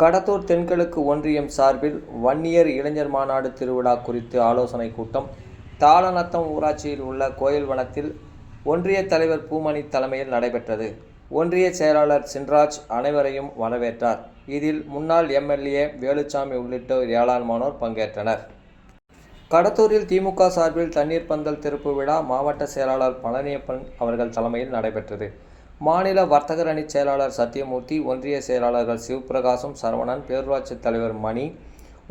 கடத்தூர் தென்கிழக்கு ஒன்றியம் சார்பில் வன்னியர் இளைஞர் மாநாடு திருவிழா குறித்து ஆலோசனை கூட்டம். தாளநத்தம் ஊராட்சியில் உள்ள கோயில் வனத்தில் ஒன்றிய தலைவர் பூமணி தலைமையில் நடைபெற்றது. ஒன்றிய செயலாளர் சின்ராஜ் அனைவரையும் வரவேற்றார். இதில் முன்னாள் எம்எல்ஏ வேலுச்சாமி உள்ளிட்டோர் ஏராளமானோர் பங்கேற்றனர். கடத்தூரில் திமுக சார்பில் தண்ணீர் பந்தல் திறப்பு விழா மாவட்ட செயலாளர் பழனியப்பன் அவர்கள் தலைமையில் நடைபெற்றது. மாநில வர்த்தகர் அணி செயலாளர் சத்தியமூர்த்தி ஒன்றிய செயலாளர்கள் சிவபிரகாசம் சரவணன் பேரூராட்சி தலைவர் மணி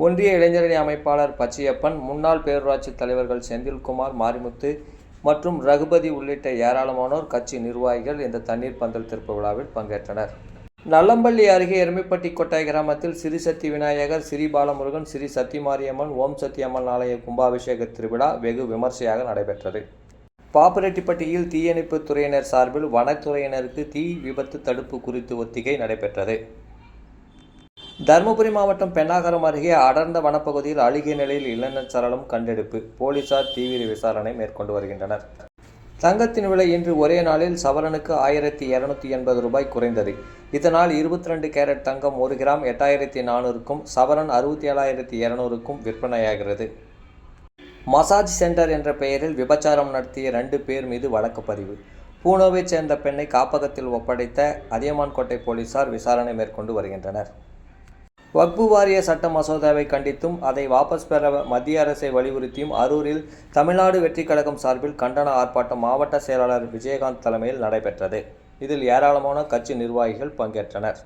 ஒன்றிய இளைஞரணி அமைப்பாளர் பச்சையப்பன் முன்னாள் பேரூராட்சி தலைவர்கள் செந்தில்குமார் மாரிமுத்து மற்றும் ரகுபதி உள்ளிட்ட ஏராளமானோர் கட்சி நிர்வாகிகள் இந்த தண்ணீர் பந்தல் திறப்பு விழாவில் பங்கேற்றனர். நல்லம்பள்ளி அருகே எருமைப்பட்டி கொட்டாய் கிராமத்தில் ஸ்ரீ சக்தி விநாயகர் ஸ்ரீ பாலமுருகன் சிறி சத்தியமாரியம்மன் ஓம் சத்தியம்மன் ஆலய கும்பாபிஷேக திருவிழா வெகு விமர்சையாக நடைபெற்றது. பாப்பிரெட்டிப்பட்டியில் தீயணைப்பு துறையினர் சார்பில் வனத்துறையினருக்கு தீ விபத்து தடுப்பு குறித்து ஒத்திகை நடைபெற்றது. தருமபுரி மாவட்டம் பெண்ணாகரம் அருகே அடர்ந்த வனப்பகுதியில் அழுகிய நிலையில் இளைஞர் சரளம் கண்டெடுப்பு போலீசார் தீவிர விசாரணை மேற்கொண்டு வருகின்றனர். தங்கத்தின் விலை இன்று ஒரே நாளில் சவரனுக்கு ஆயிரத்தி இருநூத்தி எண்பது ரூபாய் குறைந்தது. இதனால் இருபத்தி ரெண்டு கேரட் தங்கம் ஒரு கிராம் எட்டாயிரத்தி நானூறுக்கும் சவரன் அறுபத்தி ஏழாயிரத்தி இரநூறுக்கும் விற்பனையாகிறது. மசாஜ் சென்டர் என்ற பெயரில் விபச்சாரம் நடத்திய ரெண்டு பேர் மீது வழக்கு பதிவு. பூனோவைச் சேர்ந்த பெண்ணை காப்பகத்தில் ஒப்படைத்த அதியமான்கோட்டை போலீசார் விசாரணை மேற்கொண்டு வருகின்றனர். வக்பு வாரிய சட்ட மசோதாவை கண்டித்தும் அதை வாபஸ் பெற மத்திய அரசை வலியுறுத்தியும் அரூரில் தமிழ்நாடு வெற்றிக் கழகம் சார்பில் கண்டன ஆர்ப்பாட்டம் மாவட்ட செயலாளர் விஜயகாந்த் தலைமையில் நடைபெற்றது. இதில் ஏராளமான கட்சி நிர்வாகிகள் பங்கேற்றனர்.